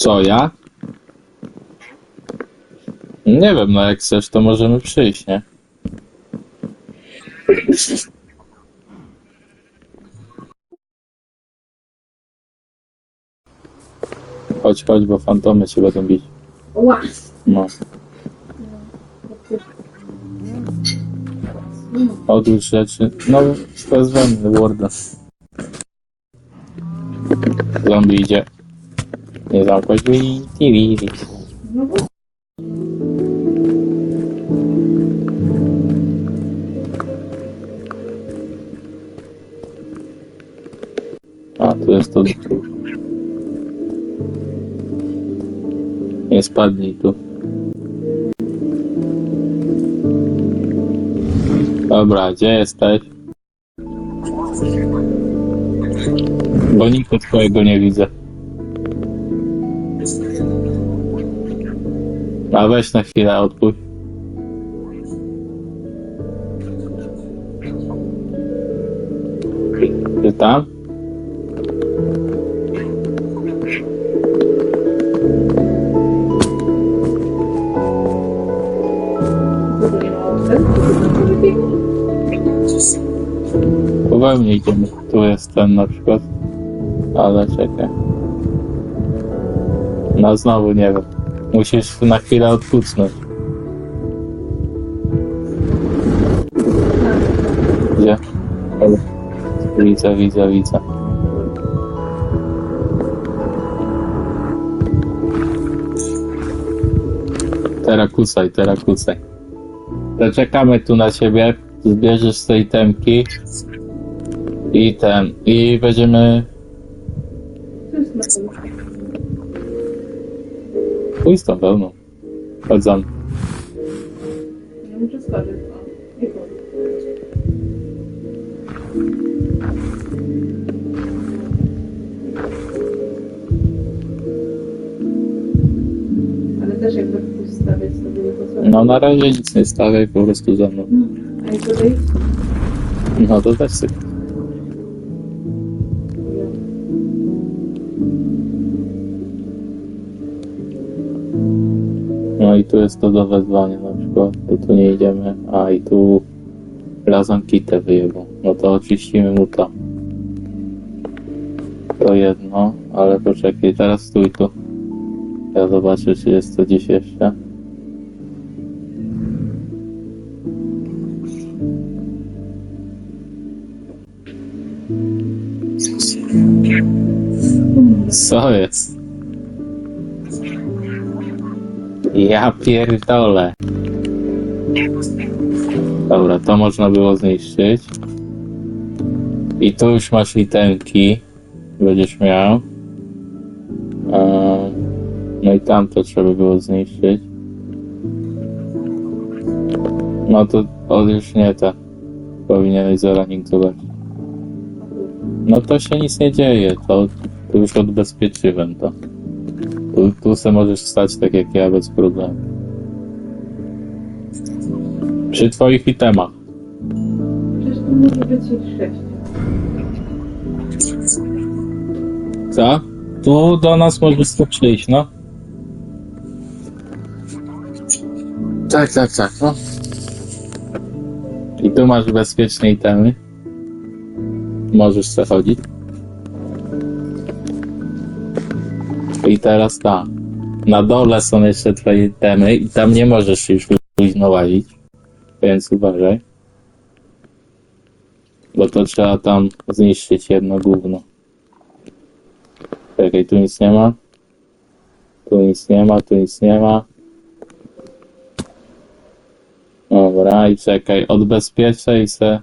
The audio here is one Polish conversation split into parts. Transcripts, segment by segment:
Co, ja? Nie wiem, no jak chcesz, to możemy przyjść, nie? Chodź, chodź, bo fantomy się będą bić. No. Odłóż rzeczy. No, wezwany Warda. Zombie idzie. Nie. Tiri. No bo A, tu jest to. Nie spadnij tu. Dobra, gdzie jesteś? Bo nikt twojego nie widzę. A weź na chwilę odpuść. Ty tam? mnie idziemy. Tu jest ten na przykład. Ale czekaj. No znowu nie wiem. Musisz na chwilę odpucnąć. Gdzie? Widzę, widzę, widzę. Teraz kucaj, teraz kucaj. To czekamy tu na ciebie. Zbierzesz z tej temki. I ten. I będziemy. Z tą wełną. Chodź za mną. Nie. Ale też jakby pozwala. No na razie nic nie stawiaj, po prostu za mną. No, a i tutaj? No to też syk. No i tu jest to do wezwania na przykład. To tu nie idziemy. A i tu razem kitę wyjebą. No to oczyścimy mu to. To jedno, ale poczekaj, teraz stój tu. Ja zobaczę, czy jest to gdzieś jeszcze. Co jest? Ja pierdolę. Dobra, to można było zniszczyć. I tu już masz itemki. Będziesz miał. No i tam to trzeba było zniszczyć. No to odjuż nie te. Powinieneś zaranik zobaczyć. No to się nic nie dzieje, to, to już odbezpieczyłem to. Tu, tu se możesz stać tak jak ja bez problemu. Przy twoich itemach. Przecież to może być ich sześć. Co? Tu do nas możesz tu przyjść, no. Tak, tak, tak, no. I tu masz bezpieczne itemy. Możesz se chodzić. I teraz tam. Na dole są jeszcze twoje itemy i tam nie możesz już późno łazić. Więc uważaj. Bo to trzeba tam zniszczyć jedno gówno. Czekaj, tu nic nie ma. Tu nic nie ma, tu nic nie ma. Dobra, i czekaj, odbezpieczaj se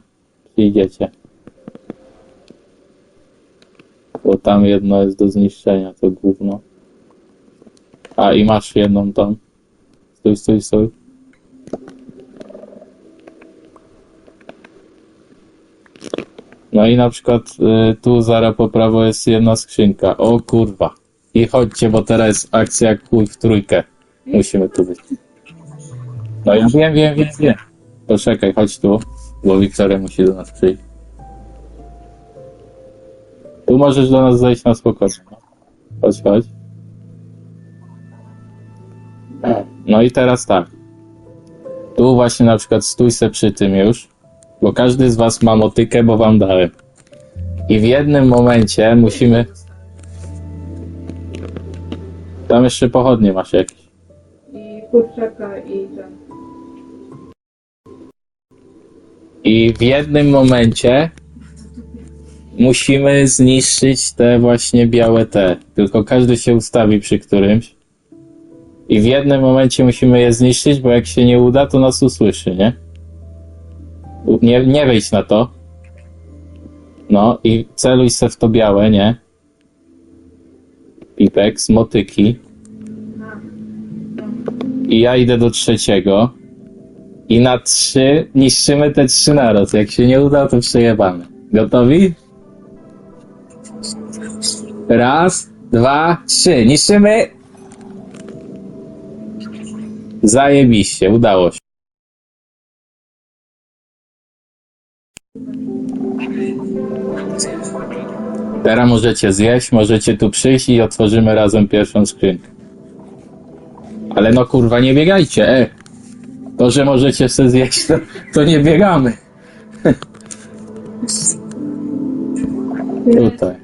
idziecie. Bo tam jedno jest do zniszczenia, to gówno. A i masz jedną tam. Stój, stój, stój. No i na przykład y, tu zaraz po prawo jest jedna skrzynka. O kurwa. I chodźcie, bo teraz jest akcja chuj w trójkę. Musimy tu być. No ja wiem, wiem, wiem, wiem. Poczekaj, chodź tu, bo Wiktoria musi do nas przyjść. Tu możesz do nas zejść na spokojnie. Chodź, chodź. No i teraz tak. Tu właśnie na przykład stój se przy tym już, bo każdy z was ma motykę, bo wam dałem. I w jednym momencie musimy... Tam jeszcze pochodnie masz jakieś. I kurczaka i ten. I w jednym momencie musimy zniszczyć te właśnie białe te. Tylko każdy się ustawi przy którymś. I w jednym momencie musimy je zniszczyć, bo jak się nie uda, to nas usłyszy, nie? Nie, nie wejdź na to. No i celuj se w to białe, nie? Pipek z motyki. I ja idę do trzeciego. I na trzy niszczymy te trzy naraz. Jak się nie uda, to przejebamy. Gotowi? Raz, dwa, trzy. Niszczymy! Zajebiście, udało się. Teraz możecie zjeść, możecie tu przyjść i otworzymy razem pierwszą skrzynkę. Ale no kurwa, nie biegajcie, e. To, że możecie sobie zjeść, to, to nie biegamy. Tutaj.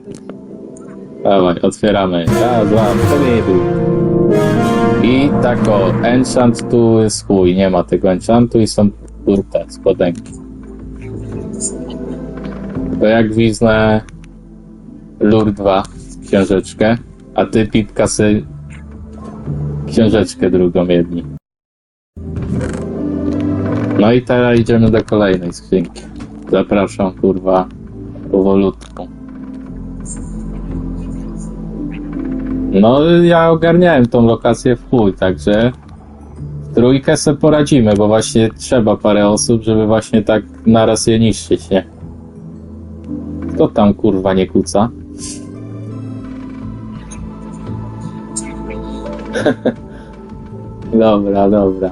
Dawaj, otwieramy. Raz, dwa, trzy. I tak o, enchant tu jest chuj, nie ma tego enchantu i są tu te spodenki. To jak wiznę Lur 2 książeczkę, a ty Pipka sy książeczkę drugą jedni. No i teraz idziemy do kolejnej skrzynki. Zapraszam, kurwa, powolutku. No, ja ogarniałem tą lokację w chuj, także w trójkę sobie poradzimy, bo właśnie trzeba parę osób, żeby właśnie tak naraz je niszczyć, nie? Kto tam, kurwa, nie kuca? Dobra, dobra.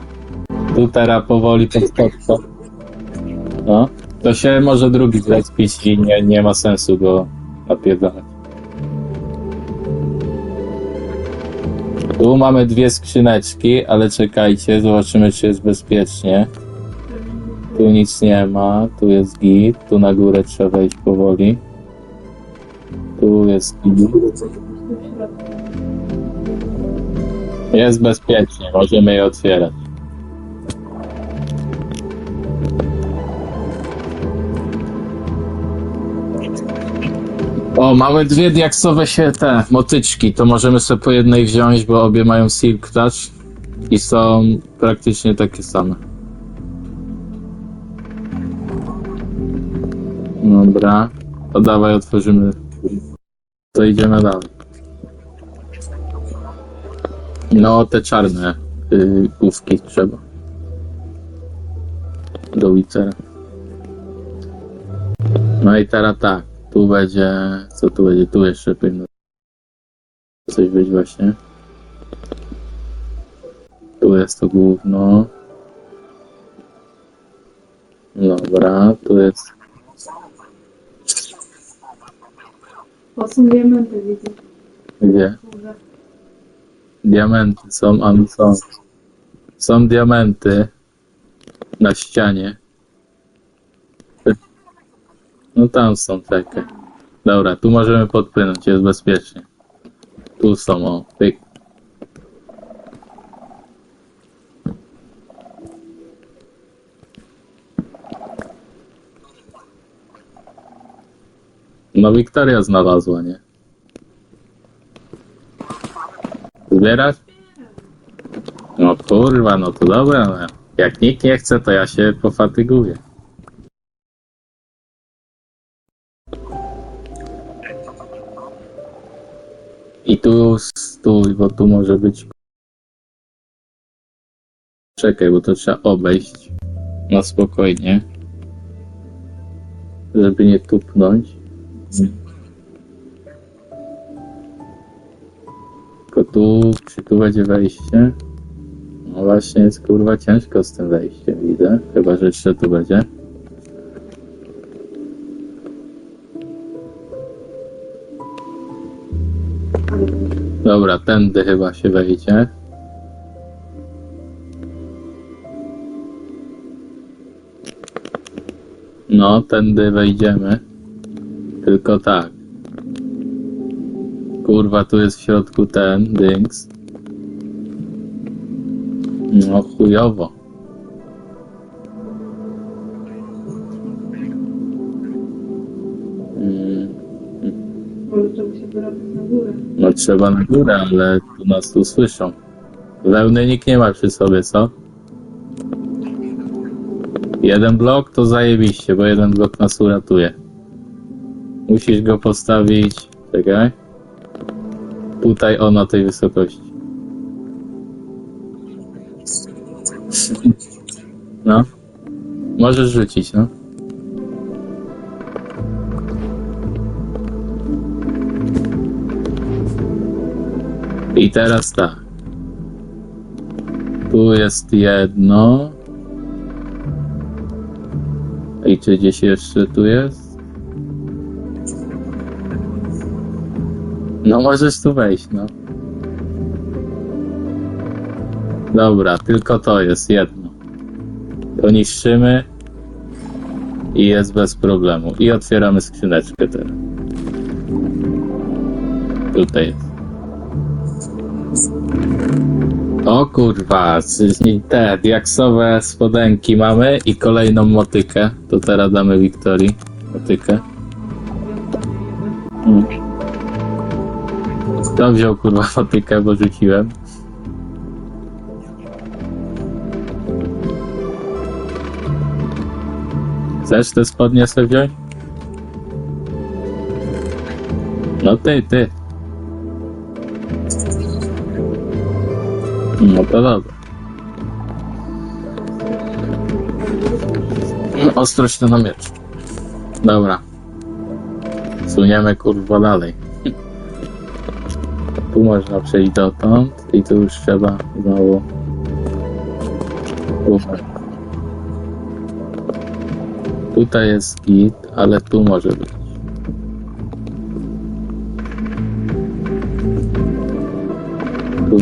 Tu teraz powoli podskoczę. No. To się może drugi zlespić i nie, nie ma sensu go napierdalać. Tu mamy dwie skrzyneczki, ale czekajcie, zobaczymy czy jest bezpiecznie. Tu nic nie ma, tu jest git, tu na górę trzeba wejść powoli. Tu jest git. Jest bezpiecznie, możemy je otwierać. O, mamy dwie diaksowe się te motyczki, to możemy sobie po jednej wziąć, bo obie mają silk touch i są praktycznie takie same. Dobra, to dawaj otworzymy. To idziemy dalej. No, te czarne y, główki trzeba. Do Witchera. No i teraz tak, tu będzie, co tu będzie, tu jeszcze powinno coś być właśnie. Tu jest to główno. Dobra, tu jest, O, są diamenty, widzę. gdzie? Diamenty są, a są. Są diamenty na ścianie. No tam są takie. Dobra, tu możemy podpłynąć, jest bezpiecznie. Tu są, o, pyk. No Wiktoria znalazła, nie? Zbierać? No kurwa, no to dobra, no. Jak nikt nie chce, to ja się pofatyguję. Tu stój, bo tu może być... Czekaj, bo to trzeba obejść na spokojnie, żeby nie tupnąć. Tylko tu, czy tu będzie wejście? No właśnie jest kurwa ciężko z tym wejściem, widzę. Chyba, że jeszcze tu będzie. tędy chyba się wejdzie. No, tędy wejdziemy. Tylko tak. Kurwa, tu jest w środku ten, dings. No, chujowo. No trzeba na górę, ale tu nas tu słyszą. Wełny nikt nie ma przy sobie, co? Jeden blok to zajebiście, bo jeden blok nas uratuje. Musisz go postawić. Czekaj. Tutaj o na tej wysokości. No. Możesz rzucić, no. I teraz tak. Tu jest jedno. I czy gdzieś jeszcze tu jest? No możesz tu wejść, no. Dobra, tylko to jest jedno. To niszczymy i jest bez problemu. I otwieramy skrzyneczkę teraz. Tutaj jest. O kurwa, te diaksowe spodenki mamy i kolejną motykę. To teraz damy Wiktorii motykę. Kto wziął kurwa motykę, bo rzuciłem? Chcesz te spodnie sobie wziąć? No ty, ty. No to dobra. Ostrość to na miecz. Dobra. Suniemy kurwa dalej. Tu można przejść dotąd i tu już trzeba znowu. Tutaj. Tutaj jest git, ale tu może być.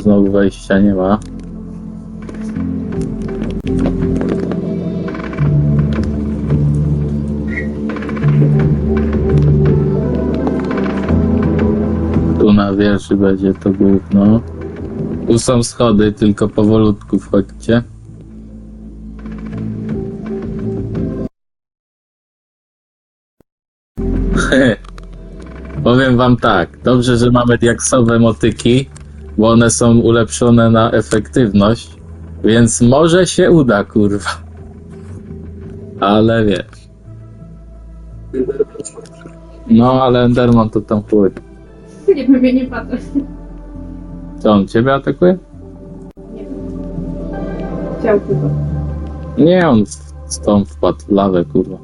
Znowu wejścia nie ma. Tu na wieży będzie to gówno. Tu są schody, tylko powolutku wchodźcie. Powiem wam tak, dobrze, że mamy diaksowe motyki, bo one są ulepszone na efektywność, więc może się uda, kurwa. Ale wiesz. No, ale Enderman to tam chuj. Nie pewnie nie patrzę. Co, on ciebie atakuje? Nie wiem. Chciał chyba. Nie, on stąd wpadł w lawę, kurwa.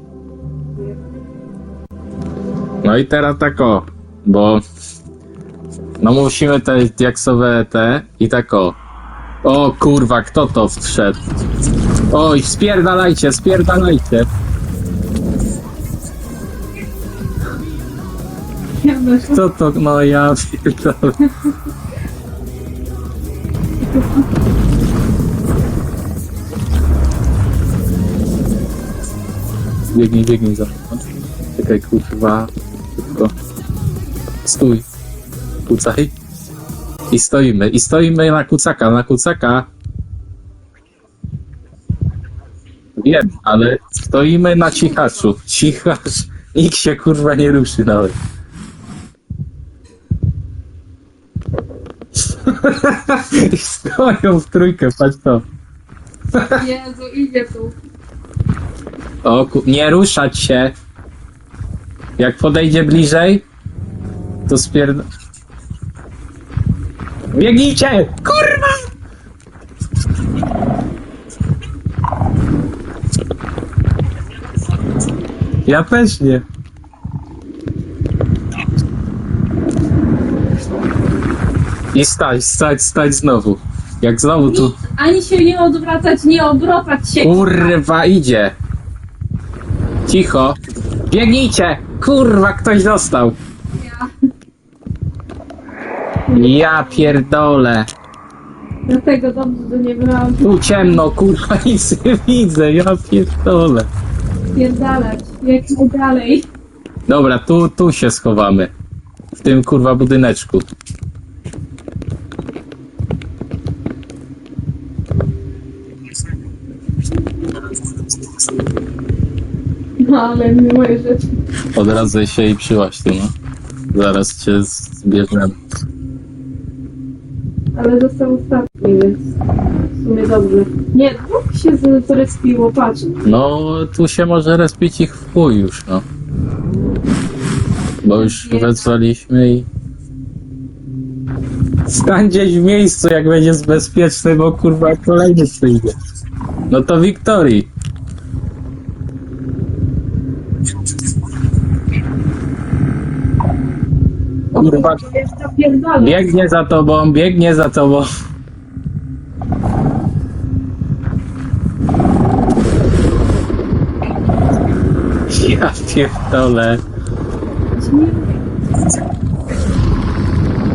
No i teraz tak o, bo no musimy te diaksowe te i tak o. O kurwa, kto to wszedł? Oj, spierdalajcie, spierdalajcie. Kto to? No ja pierdolę. Biegnij, biegnij za mną. Czekaj, kurwa. Szybko. Stój. Kucaj. I stoimy. I stoimy na kucaka, na kucaka. Wiem, ale stoimy na cichaczu. Cichacz. Nikt się kurwa nie ruszy nawet. I stoją w trójkę, patrz to. Jezu, idzie tu. O, ku... nie ruszać się. Jak podejdzie bliżej, to spierd... Biegnijcie! Kurwa! Ja też nie. I stać, stać, stać znowu. Jak znowu tu... Ani się nie odwracać, nie obracać się. Kurwa, idzie. Cicho. Biegnijcie! Kurwa, ktoś został. Ja. Pierdolę. Dlatego dobrze, że nie brałam. Tu ciemno, kurwa, nic nie widzę. Ja pierdolę. Spierdalać. Jak najdalej. Dobra, tu, tu się schowamy. W tym kurwa budyneczku. No ale nie moje rzeczy. Odradzaj się i przyłaś tu, no. Zaraz cię zbierzemy. Ale został ostatni, więc w sumie dobrze. Nie, dwóch się zrespiło, patrz. No, tu się może respić ich w chuj już, no. Bo już wezwaliśmy i... Stań gdzieś w miejscu, jak będziesz bezpieczny, bo kurwa kolejny przyjdzie. No to Wiktorii. Napierdalać. biegnie za tobą, biegnie za tobą. Ja pierdolę.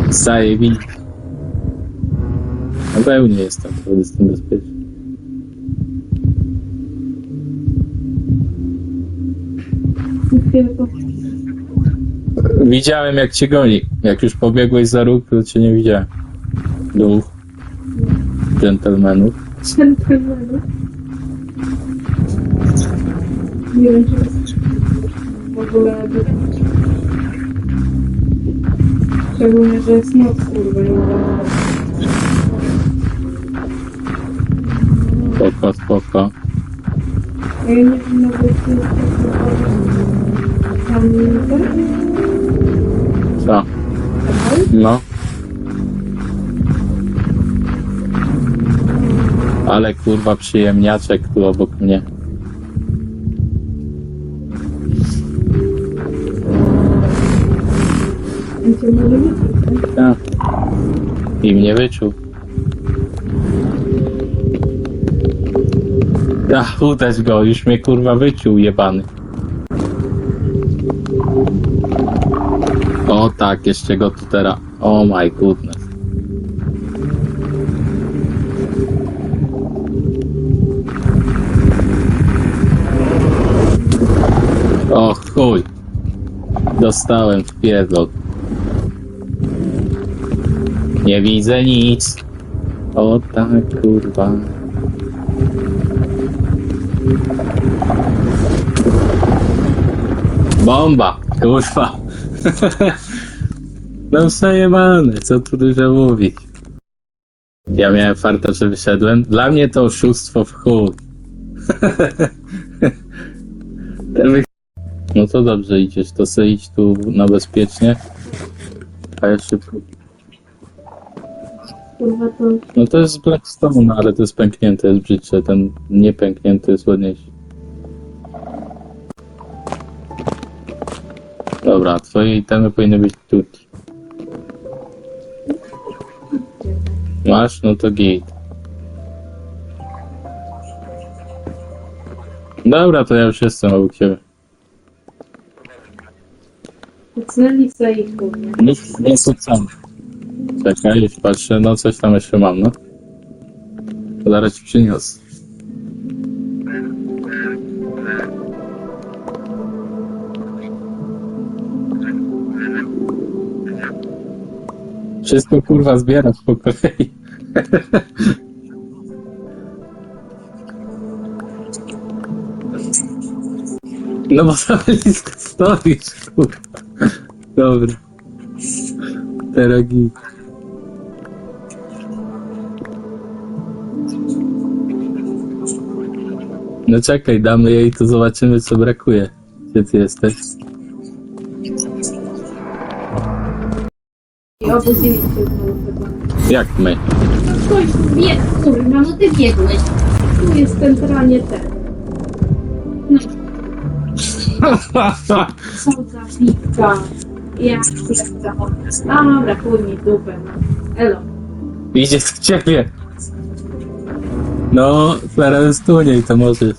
Zajebiście. Na pełni jestem, to jestem bezpieczny. Tylko Widziałem jak cię goni. Jak już pobiegłeś za róg, to cię nie widziałem. Duch. Dżentelmenów. dżentelmenów. Nie wiem, czy jest w ogóle... Szczególnie, że jest noc, kurwa, nie mogę. Spoko, spoko. Ja nie wiem, nawet jest tam ten? Co? No. Ale kurwa przyjemniaczek tu obok mnie. Tak. I mnie wyczuł. Ach, uderz go, już mnie kurwa wyczuł, jebany. O tak, jeszcze go tu teraz. Oh my goodness. O chuj. Dostałem w pierdol. Nie widzę nic. O tak, kurwa. Bomba, kurwa. No przejebane, co tu dużo mówić. Ja miałem farta, że wyszedłem. Dla mnie to oszustwo w chuj. Ten wy... No to dobrze idziesz, to sobie idź tu na bezpiecznie. A ja szybko Kurwa, to... No to jest Blackstone, no ale to jest pęknięte, jest brzydsze. Ten niepęknięty jest ładniejszy. Dobra, twoje itemy powinny być tu. Masz? No to git. Dobra, to ja już jestem obok ciebie. Cnęli se ich, kurwa. Nie, sam. Czekaj, patrzę, no coś tam jeszcze mam, no. Zaraz ci przyniosę. Wszystko kurwa zbierasz po kolei. No bo za blisko stoisz, kurwa. Dobra. Teraz git. No czekaj, damy jej, to zobaczymy co brakuje. Gdzie ty jesteś? Obudziliście znowu chyba. Jak my? Ktoś biegł, kurwa, no ty biegłeś. Tu jest centralnie ten. No, co za pizza. Ja pierdolę. Dobra, chuj mi dupę, no. Elo. Idzie do ciebie. No, zaraz tu niej to możesz.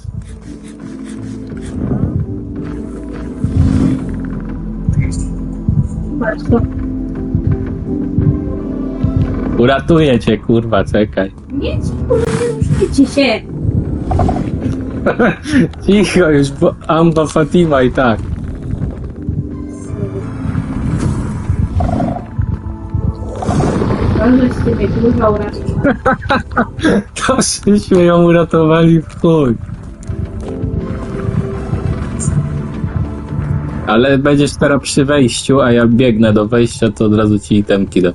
Uratuję cię, kurwa, czekaj. Nie ci, kurwa, nie ruszajcie się. Cicho już, bo Amba Fatima i tak. Z ciebie kurwa uraczył. To żeśmy ją uratowali w chuj. Ale będziesz teraz przy wejściu, a ja biegnę do wejścia, to od razu ci itemki da.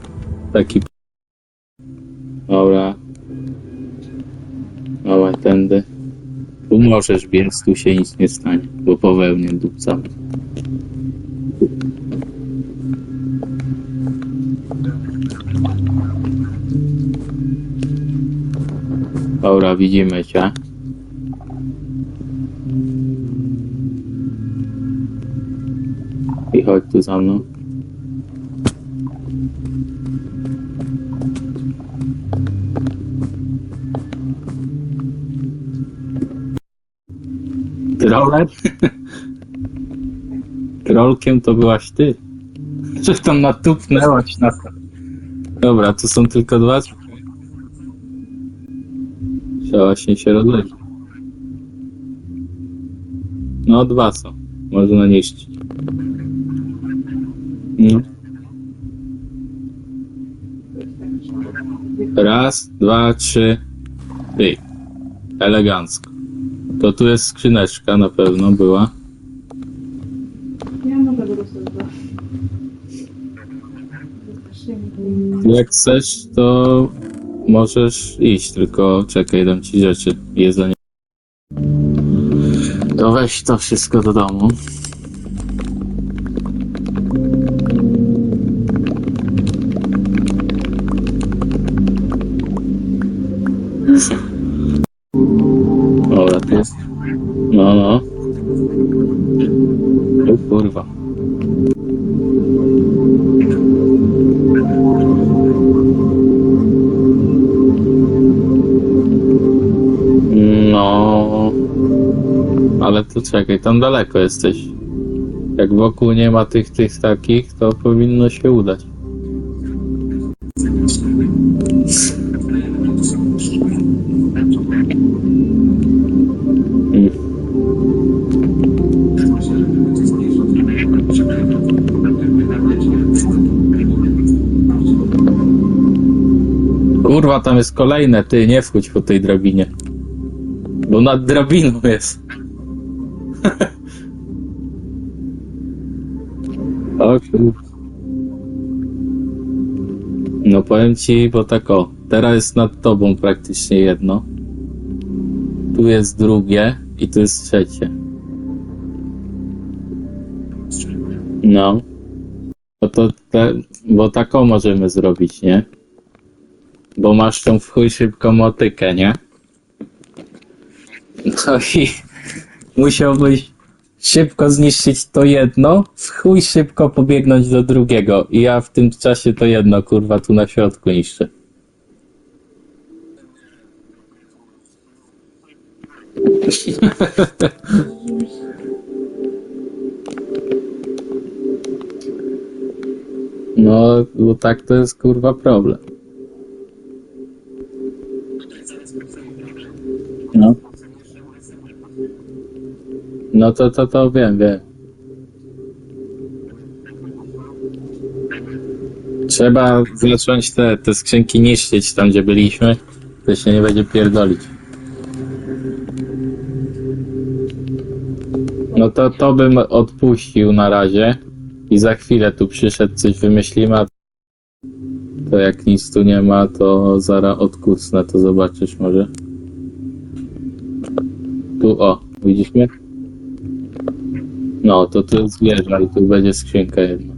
Taki. Dobra. Dobra, tędy. Tu możesz biec, tu się nic nie stanie, bo po wełnie dupcam. Dobra, widzimy cię. I chodź tu za mną. Troller? Trolkiem to byłaś ty. Czy tam natupnęłaś na to? Dobra, tu są tylko dwa. Trzeba właśnie się rozlecieć. No, dwa są. Można niszczyć. No. Raz, dwa, trzy. Ty. Elegancko. To tu jest skrzyneczka na pewno była. Ja może go. Jak chcesz, to możesz iść, tylko czekaj, dam ci rzeczy. Jedzenie. To weź to wszystko do domu. Czekaj, tam daleko jesteś. Jak wokół nie ma tych, tych takich, to powinno się udać. Kurwa, tam jest kolejne, ty nie wchodź po tej drabinie. Bo nad drabiną jest. No powiem ci, bo tak o, teraz jest nad tobą praktycznie jedno. Tu jest drugie i tu jest trzecie. No. No to te, bo taką możemy zrobić, nie? Bo masz tą w chuj szybką motykę, nie? No i musiałbyś szybko zniszczyć to jedno, w chuj szybko pobiegnąć do drugiego. I ja w tym czasie to jedno, kurwa, tu na środku niszczę. No, bo tak to jest kurwa problem. No to, to, to wiem, wiem. Trzeba zacząć te, te skrzynki niszczyć tam, gdzie byliśmy, to się nie będzie pierdolić. No to to bym odpuścił na razie i za chwilę tu przyszedł, coś wymyślimy, a to jak nic tu nie ma, to zaraz odkucnę, to zobaczysz może. Tu, o, widzisz mnie? No, to tu wieża i tu będzie skrzynka jedna.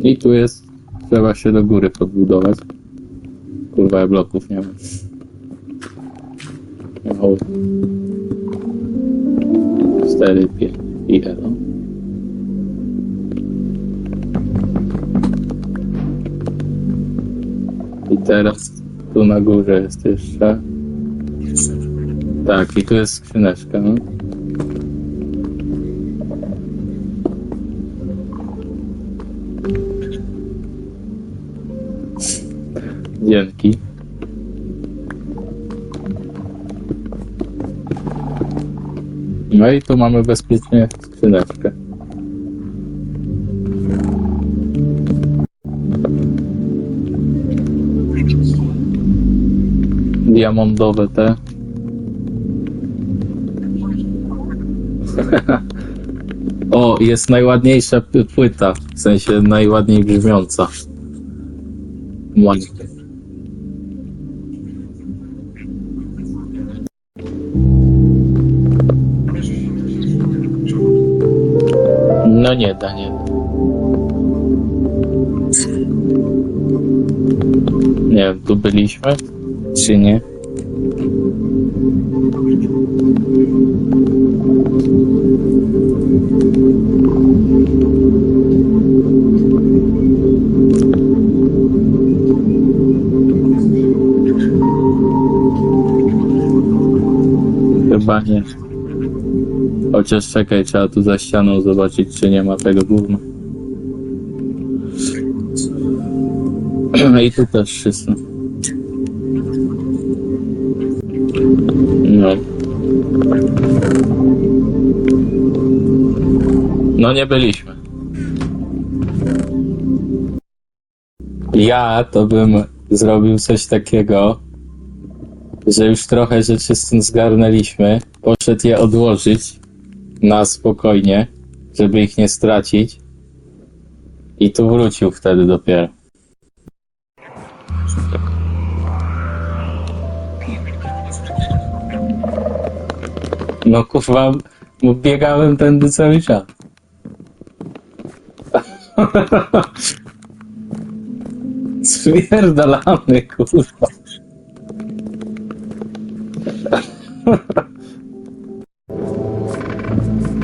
I tu jest, trzeba się do góry podbudować. Kurwa, ja bloków nie mam. No. 4, 5 i elo. I teraz tu na górze jest jeszcze. Tak, i tu jest skrzyneczka. No. Dzięki. No i tu mamy bezpiecznie skrzyneczkę. Diamondowe te. o, jest najładniejsza płyta, w sensie najładniej brzmiąca. No nie da, nie. Nie wiem, tu byliśmy, czy nie? Chyba nie. Chociaż czekaj, trzeba tu za ścianą zobaczyć, czy nie ma tego gówna. I tu też wszystko. Nie byliśmy. Ja to bym zrobił coś takiego, że już trochę rzeczy tym zgarnęliśmy. Poszedł je odłożyć na spokojnie, żeby ich nie stracić. I tu wrócił wtedy dopiero. No kurwa, bo biegałem tędy cały czas. Spierdalamy, kurwa.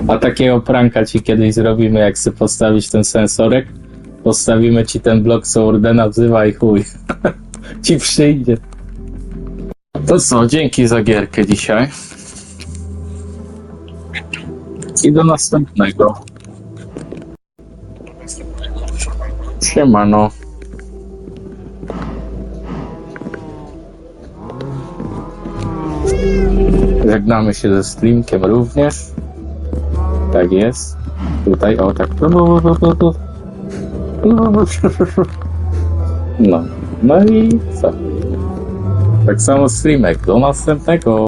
A takiego pranka ci kiedyś zrobimy, jak sobie postawić ten sensorek. Postawimy ci ten blok, co Ordena wzywa i chuj. ci przyjdzie. To co, dzięki za gierkę dzisiaj. I do następnego. Siemano. Żegnamy się ze streamkiem również. Tak jest. Tutaj, o tak. No. No i co? Tak samo streamek. Do następnego.